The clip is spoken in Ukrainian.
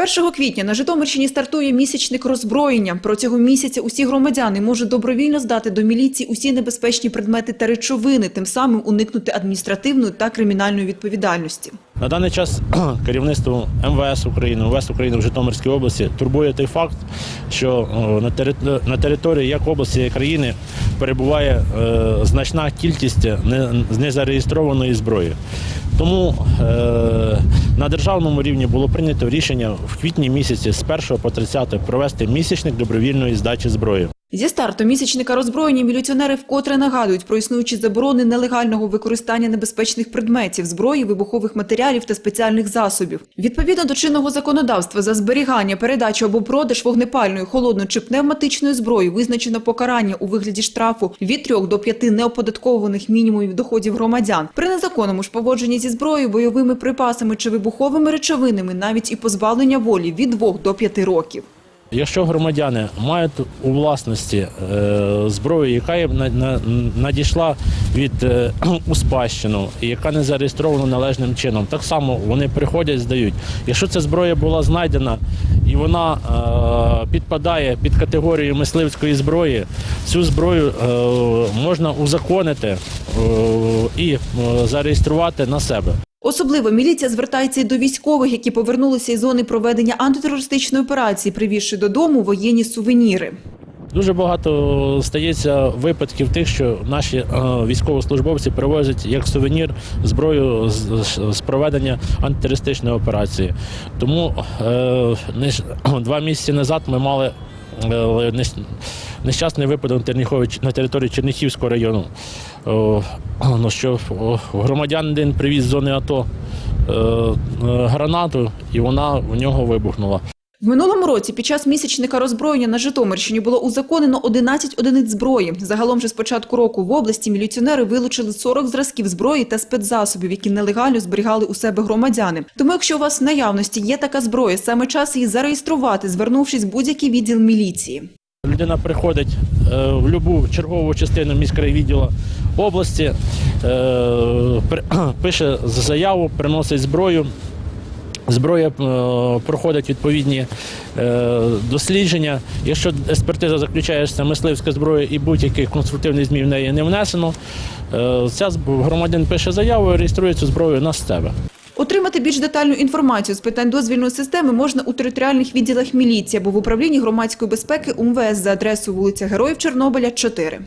1 квітня на Житомирщині стартує місячник роззброєння. Протягом місяця усі громадяни можуть добровільно здати до міліції усі небезпечні предмети та речовини, тим самим уникнути адміністративної та кримінальної відповідальності. На даний час керівництво МВС України, МВС України в Житомирській області турбує той факт, що на території як області, як країни перебуває е, значна кількість незареєстрованої зброї. Тому е, на державному рівні було прийнято рішення в квітні місяці з 1 по 30 провести місячник добровільної здачі зброї. Зі старту місячника роззброєння міліціонери вкотре нагадують про існуючі заборони нелегального використання небезпечних предметів, зброї, вибухових матеріалів та спеціальних засобів. Відповідно до чинного законодавства за зберігання, передачу або продаж вогнепальної, холодної чи пневматичної зброї визначено покарання у вигляді штрафу від 3 до 5 неоподаткованих мінімумів доходів громадян. При незаконному ж поводженні зі зброєю, бойовими припасами чи вибуховими речовинами навіть і позбавлення волі від 2 до 5 років. Якщо громадяни мають у власності е, зброю, яка є на- на- надійшла від е, у спадщину і яка не зареєстрована належним чином, так само вони приходять, здають. Якщо ця зброя була знайдена і вона е, підпадає під категорію мисливської зброї, цю зброю можна узаконити і зареєструвати на себе. Особливо міліція звертається і до військових, які повернулися із зони проведення антитерористичної операції, привізши додому воєнні сувеніри. Дуже багато стається випадків тих, що наші е, військовослужбовці привозять як сувенір зброю з, проведення антитерористичної операції. Тому е, два місяці назад ми мали е, нещасний випадок на Терніхові- на території Черніхівського району. Ну, що громадянин привіз з зони АТО е, е, гранату, і вона в нього вибухнула. В минулому році під час місячника роззброєння на Житомирщині було узаконено 11 одиниць зброї. Загалом же з початку року в області міліціонери вилучили 40 зразків зброї та спецзасобів, які нелегально зберігали у себе громадяни. Тому, якщо у вас в наявності є така зброя, саме час її зареєструвати, звернувшись в будь-який відділ міліції. Людина приходить е, в будь-яку чергову частину міськрайвідділу області, е, пише заяву, приносить зброю. Зброя е, проходить відповідні дослідження. Якщо експертиза заключає, що це мисливська зброя і будь-яких конструктивних змін в неї не внесено, ця громадян пише заяву і реєструє цю зброю на себе. Отримати більш детальну інформацію з питань дозвільної системи можна у територіальних відділах міліції або в управлінні громадської безпеки УМВС за адресою вулиця Героїв Чорнобиля, 4.